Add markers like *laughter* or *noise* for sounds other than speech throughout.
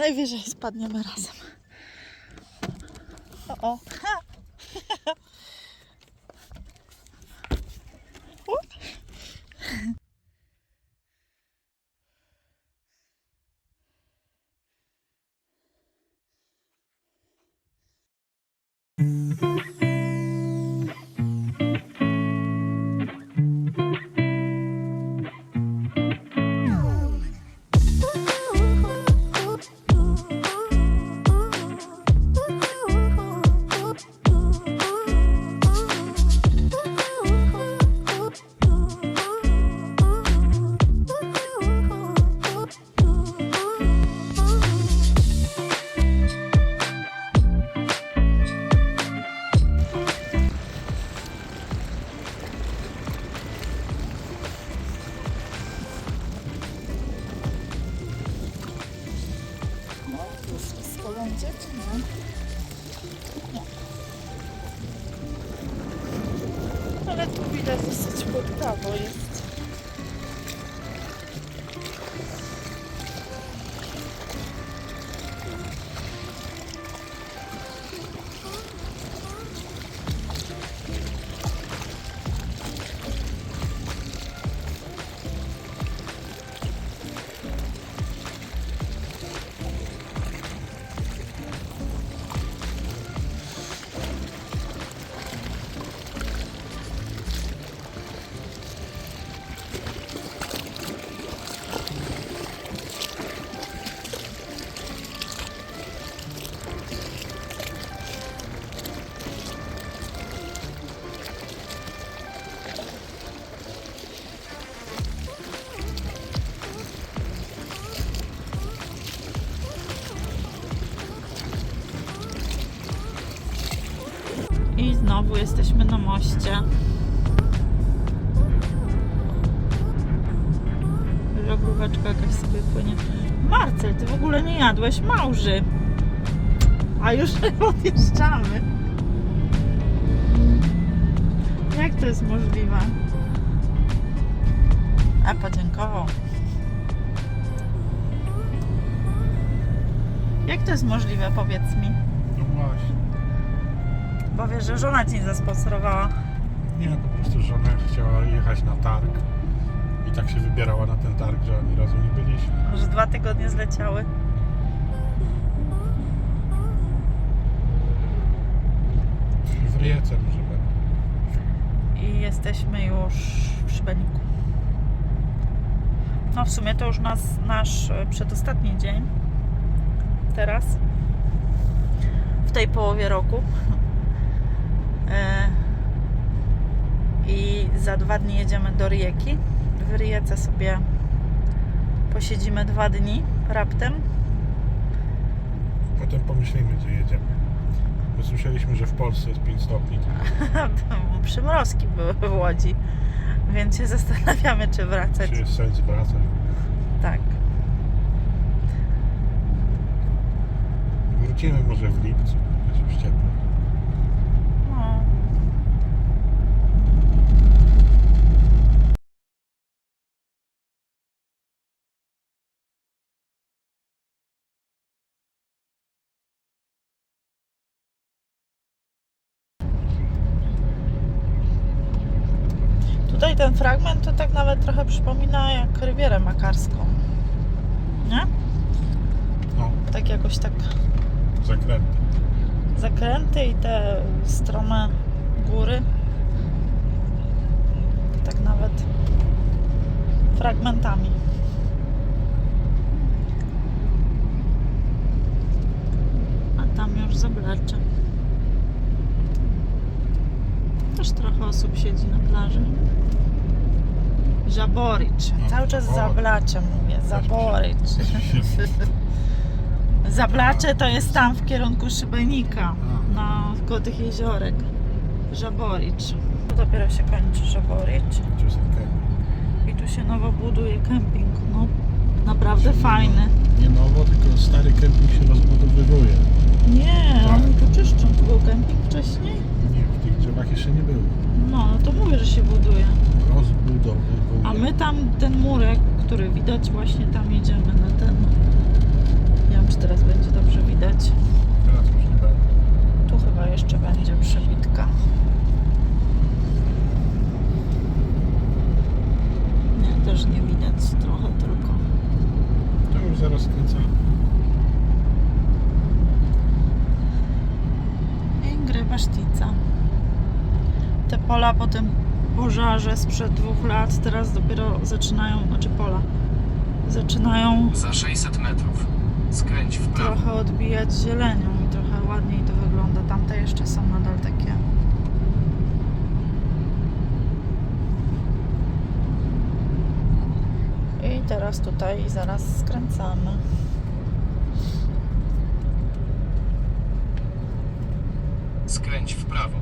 Najwyżej spadniemy razem. O, o. *laughs* znowu jesteśmy na moście. Żaglóweczka jakaś sobie płynie. Marcel, ty w ogóle nie jadłeś małży. A już *laughs* odjeżdżamy. Jak to jest możliwe? A podziękował. Jak to jest możliwe, powiedz mi? No właśnie. Bo wiesz, że żona ci zasponsorowała. Nie, po prostu żona chciała jechać na targ. I tak się wybierała na ten targ, że ani razu nie byliśmy. Że dwa tygodnie zleciały. W Rijece może będę. I jesteśmy już w Szybeniku. No w sumie to już nas, nasz e, przedostatni dzień. Teraz. W tej połowie roku. E, I za dwa dni jedziemy do Rijeki. W Rijece sobie posiedzimy dwa dni raptem. Potem pomyślimy, gdzie jedziemy. Bo słyszeliśmy, że w Polsce jest 5 stopni. *laughs* Przymrozki były w Łodzi. Więc się zastanawiamy, czy wracać. Czy jest sens wracać? Tak. Wrócimy może w lipcu, będzie już ciepło. No. Tutaj ten fragment to tak nawet trochę przypomina jak Rywierę Makarską. Nie? No, Tak jakoś tak zakręty. zakręty i te strome góry. Tak nawet fragmentami. A tam już zablacze. Też trochę osób siedzi na plaży. Zaboricz. No, Cały czas zablacze mówię. Zaboricz. *laughs* Zablacze to jest tam w kierunku Szybenika, na koło tych jeziorek. Żaboricz. Tu dopiero się kończy Żaboricz i tu się nowo buduje kemping. No, naprawdę fajny. Nie nowo, tylko stary kemping się rozbudowywuje. Nie, Tak. oni tu czyszczą. Tu był kemping wcześniej? Nie, w tych drzewach jeszcze nie było. No, no to mówię, że się buduje. Rozbudowywuje. A my tam ten murek, który widać, właśnie tam jedziemy na ten. Nie wiem, czy teraz będzie dobrze widać. Teraz już nie będzie. Tu chyba jeszcze będzie przebitka. Nie, też nie widać trochę tylko. To już zaraz kręcę. I gryba. Te pola po tym pożarze sprzed dwóch lat teraz dopiero zaczynają, znaczy pola, zaczynają Za 600 metrów skręć w prawo. trochę odbijać zielenią i trochę ładniej to wygląda. Tamte jeszcze są nadal takie. I teraz tutaj zaraz skręcamy. Skręć w prawo.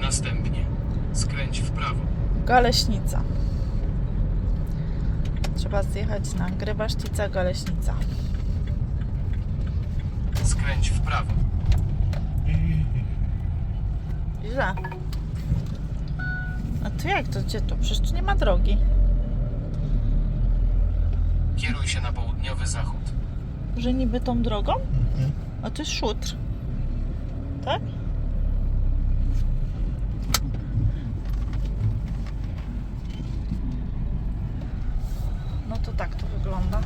Następnie skręć w prawo. Galeśnica. Trzeba zjechać na Grybasztica, Galeśnica. Skręć w prawo. Źle. A to jak to? Gdzie to? Przecież tu nie ma drogi. Kieruj się na południowy zachód. Że niby tą drogą? mhm. A to jest szutr. Tak? No to tak to wygląda.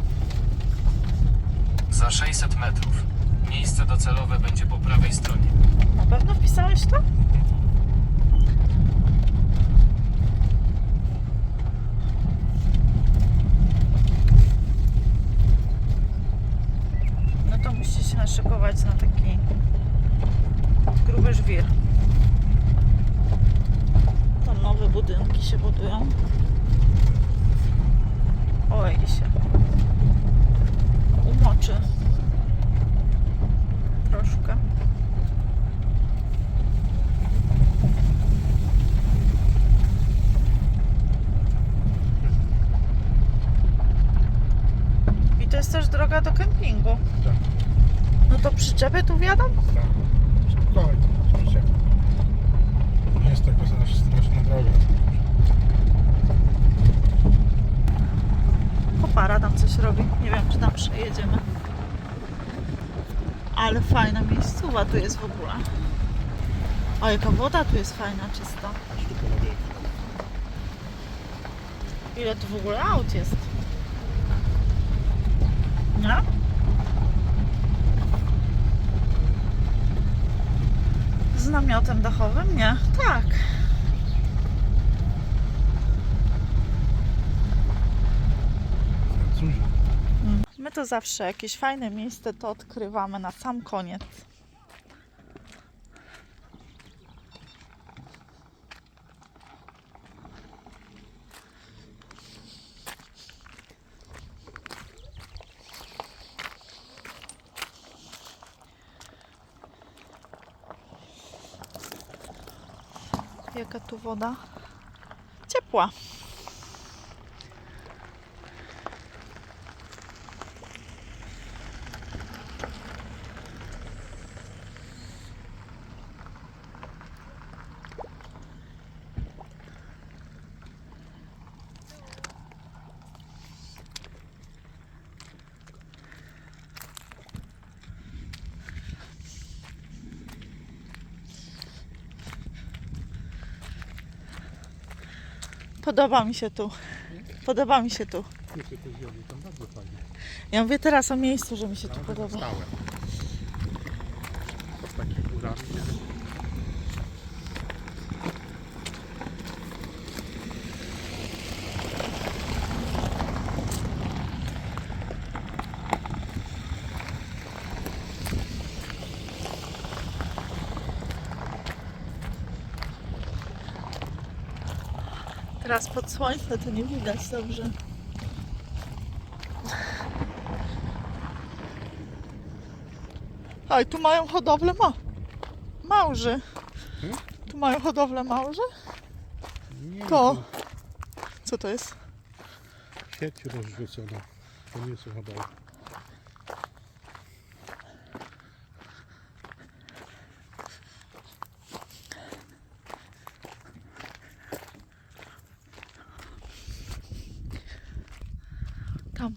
Za 600 metrów miejsce docelowe będzie po prawej stronie. Na pewno wpisałeś to? No to musicie się naszykować na taki gruby żwir. Tam nowe budynki się budują. Oj, się umoczy troszkę. I to jest też droga do kempingu. Tak, No to przyczepy tu wjadą? tak. Spokojnie, oczywiście. Nie jest taka strasz- straszna droga. Kopara tam coś robi. Nie wiem, czy tam przejedziemy. Ale fajna miejscowa tu jest w ogóle. O, jaka woda tu jest fajna, czysta. Ile tu w ogóle aut jest? Nie? Z namiotem dachowym? Nie. Tak. Francuzi. My to zawsze jakieś fajne miejsce to odkrywamy na sam koniec. Jaka tu woda? Ciepła. Podoba mi się tu. Podoba mi się tu. Tam bardzo fajnie. Ja mówię teraz o miejscu, że mi się tu podoba. Stałe. Z takimi górami, nie? Teraz pod słońce to nie widać dobrze. Oj, tu mają hodowlę ma. Małży. Hmm? Tu mają hodowlę małży? Nie, To. Co to jest? Sieć rozrzucona. To nie są chyba.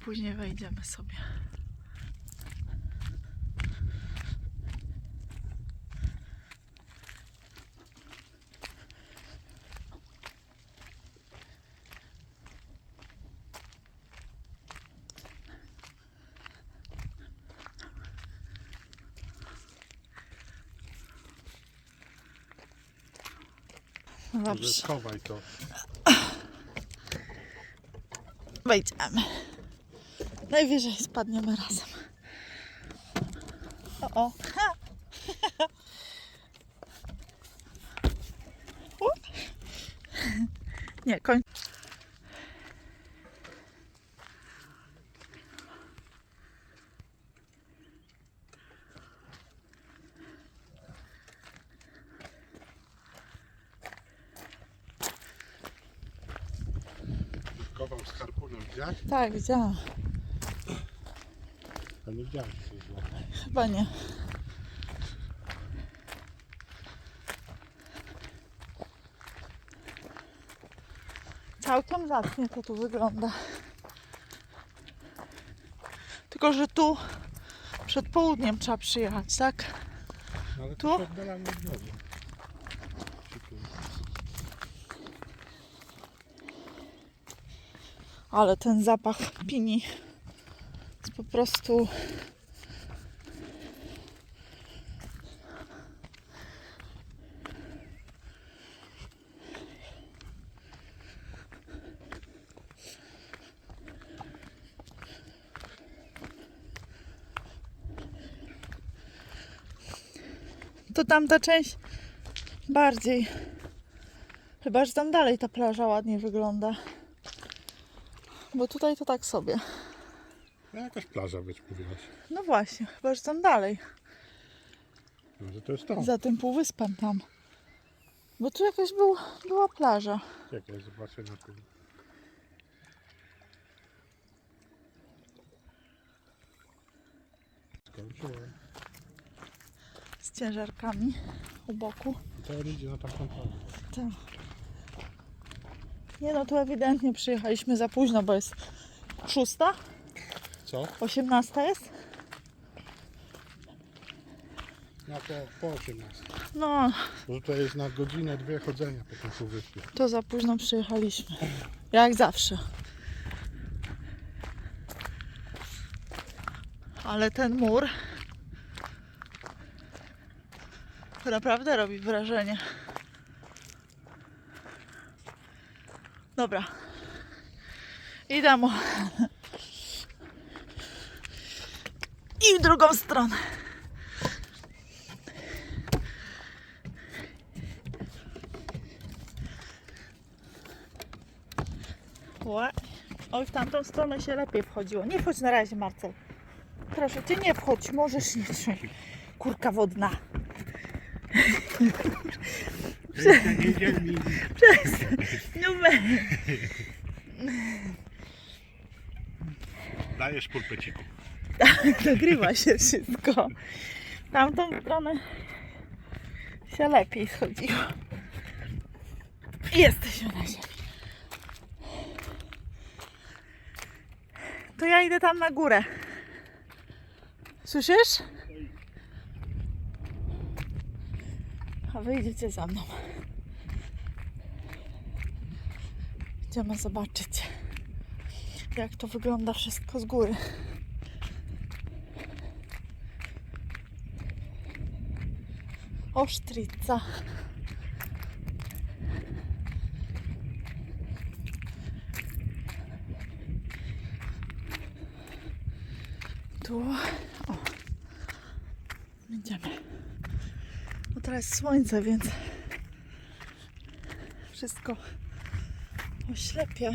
później wejdziemy sobie. Dobrze. Schowaj to. Wejdziemy. Najwyżej spadniemy razem. O, o. Nie, koń. Chował z harpunem. Widziałeś? Tak, widziałam. A nie złapał. Chyba nie. Całkiem zacnie to tu wygląda. Tylko, że tu przed południem trzeba przyjechać, tak? No ale Tu? tu się oddalamy od drogi. Szybciej. Ale ten zapach pini po prostu. To tamta część bardziej. Chyba, że tam dalej ta plaża ładnie wygląda. Bo tutaj to tak sobie. No jakaś plaża być mówiłaś. No właśnie, chyba że tam dalej. Może to jest to. Za tym półwyspem tam. Bo tu jakaś był, była plaża. Czekaj, zobaczę na tym. Skończyłem. Z ciężarkami u boku. To idzie na tamtą plażę. Tak. Nie no, tu ewidentnie przyjechaliśmy za późno, bo jest szósta, Co? osiemnasta jest. No po, po 18. No, Bo tutaj jest na godzinę, dwie chodzenia po tym półwyspie. to za późno przyjechaliśmy. Jak zawsze. Ale ten mur to naprawdę robi wrażenie. Dobra. Idę mu. I w drugą stronę. Oj, w tamtą stronę się lepiej wchodziło. Nie wchodź na razie, Marcel. Proszę cię, nie wchodź. Możesz nie trzymać. Kurka wodna. No weź. Dajesz pulpeciku. Nagrywa się wszystko. Tamtą stronę się lepiej schodziło. Jesteśmy na ziemi. To ja idę tam na górę. Słyszysz? A wy idziecie za mną. Idziemy zobaczyć, jak to wygląda wszystko z góry. Osztrica. Tu. O. Idziemy. No teraz słońce, więc wszystko oślepia.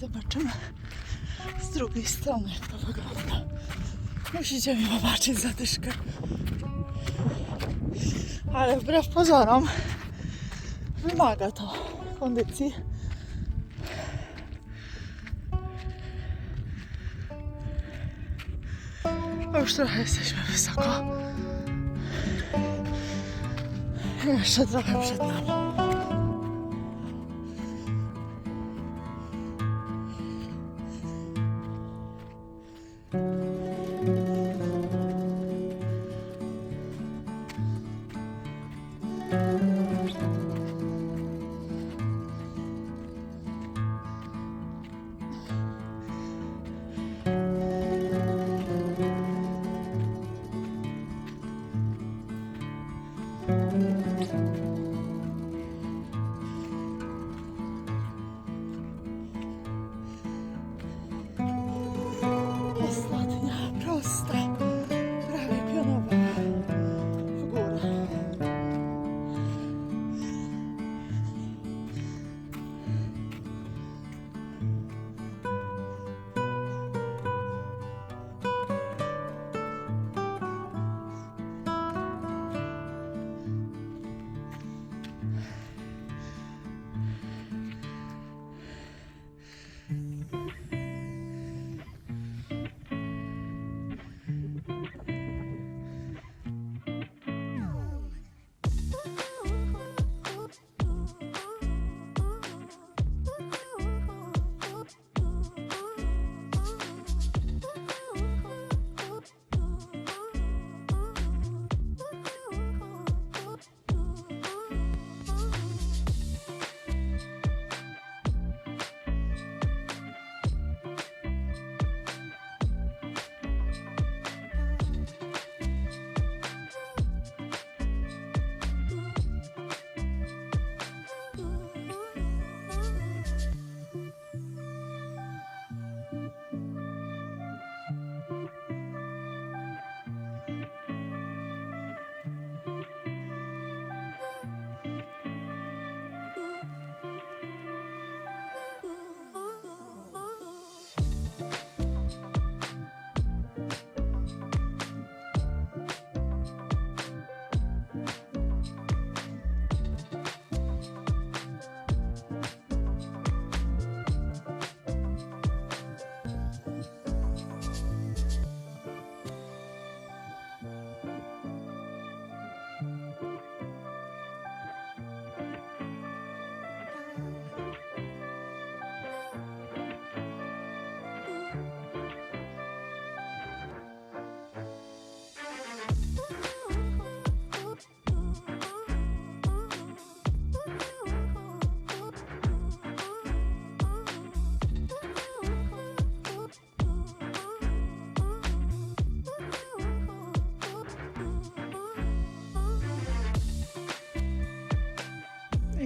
Zobaczymy z drugiej strony, jak to wygląda. Musicie mi popatrzeć zadyszkę. Ale wbrew pozorom wymaga to kondycji. Już trochę jesteśmy wysoko. Jeszcze trochę przed nami.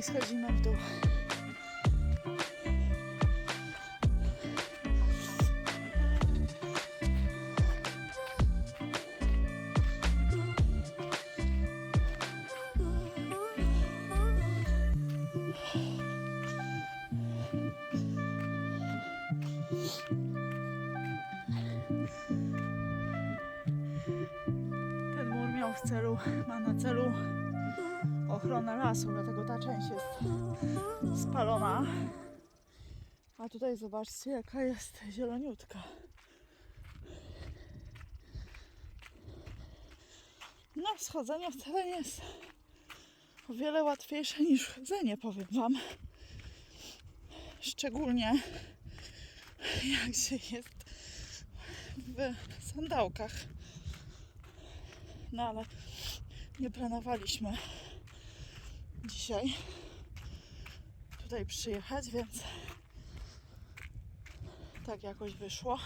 Schodzimy w dół. Zobaczcie, jaka jest zieloniutka. No, schodzenie wcale nie jest o wiele łatwiejsze niż chodzenie, powiem Wam. Szczególnie jak się jest w sandałkach. No ale nie planowaliśmy dzisiaj tutaj przyjechać, więc tak jakoś wyszło.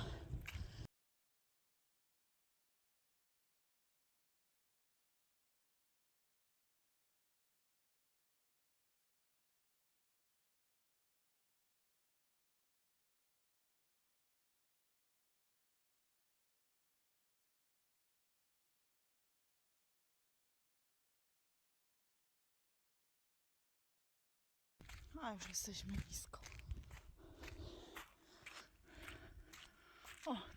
A już jesteśmy nisko.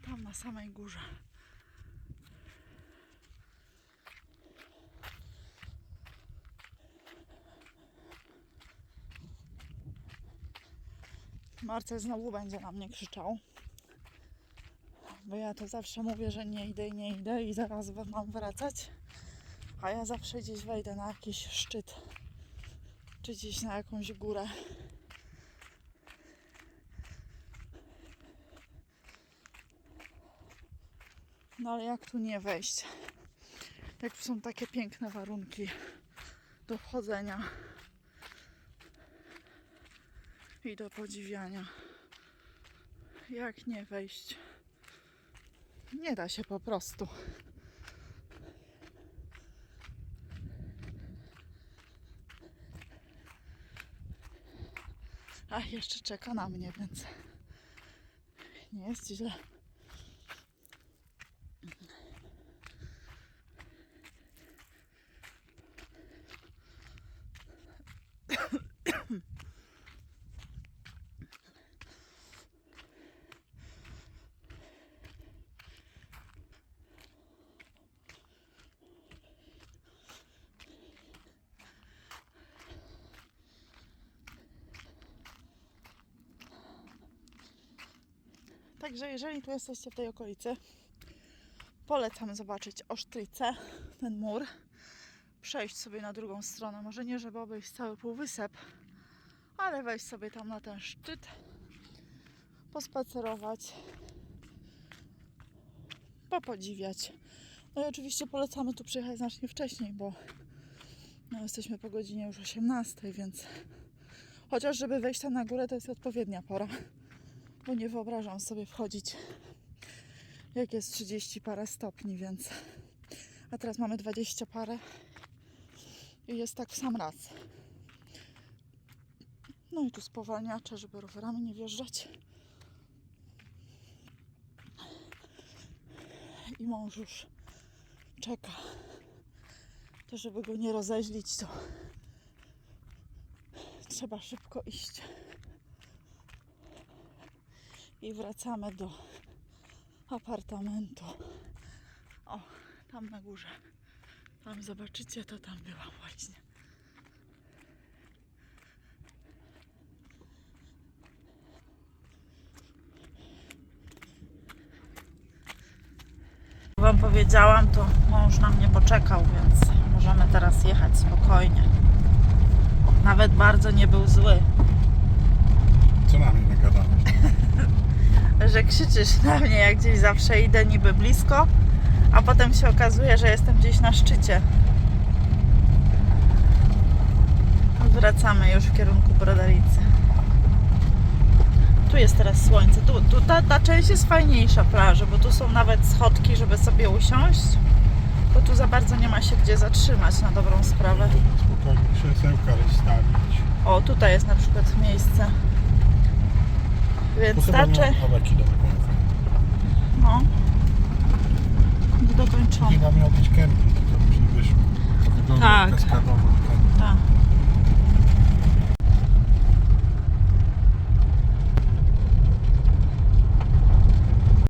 Tam na samej górze. Marcel znowu będzie na mnie krzyczał. Bo ja to zawsze mówię, że nie idę i nie idę i zaraz mam wracać. A ja zawsze gdzieś wejdę na jakiś szczyt. Czy gdzieś na jakąś górę. No ale jak tu nie wejść? Jak są takie piękne warunki do wchodzenia i do podziwiania. Jak nie wejść? Nie da się po prostu. A jeszcze czeka na mnie, więc nie jest źle. Także jeżeli tu jesteście w tej okolicy, polecam zobaczyć Osztrycę, ten mur, przejść sobie na drugą stronę. Może nie, żeby obejść cały półwysep, ale wejść sobie tam na ten szczyt, pospacerować, popodziwiać. No i oczywiście polecamy tu przyjechać znacznie wcześniej, bo no, jesteśmy po godzinie już 18, więc chociaż żeby wejść tam na górę to jest odpowiednia pora bo nie wyobrażam sobie wchodzić jak jest 30 parę stopni, więc a teraz mamy 20 parę i jest tak w sam raz. No i tu spowalniacze, żeby rowerami nie wjeżdżać. I mąż już czeka. To żeby go nie rozeźlić, to trzeba szybko iść i wracamy do apartamentu. O, tam na górze. Tam zobaczycie, to tam byłam właśnie. Wam powiedziałam, to mąż na mnie poczekał, więc możemy teraz jechać spokojnie. Nawet bardzo nie był zły. Co na mnie nagadamy? *laughs* że krzyczysz na mnie, jak gdzieś zawsze idę niby blisko, a potem się okazuje, że jestem gdzieś na szczycie. Wracamy już w kierunku Brodaricy. Tu jest teraz słońce. Tu, tu ta, ta część jest fajniejsza plaży, bo tu są nawet schodki, żeby sobie usiąść. Bo tu za bardzo nie ma się gdzie zatrzymać na dobrą sprawę. Spokojnie krzesełka rozstawić. O, tutaj jest na przykład miejsce. Więc starczy. No. Niedokończone. Chyba miał być kemping, to później wyszło. Wygląda Tak. jak kaskadowy kemping. Tak.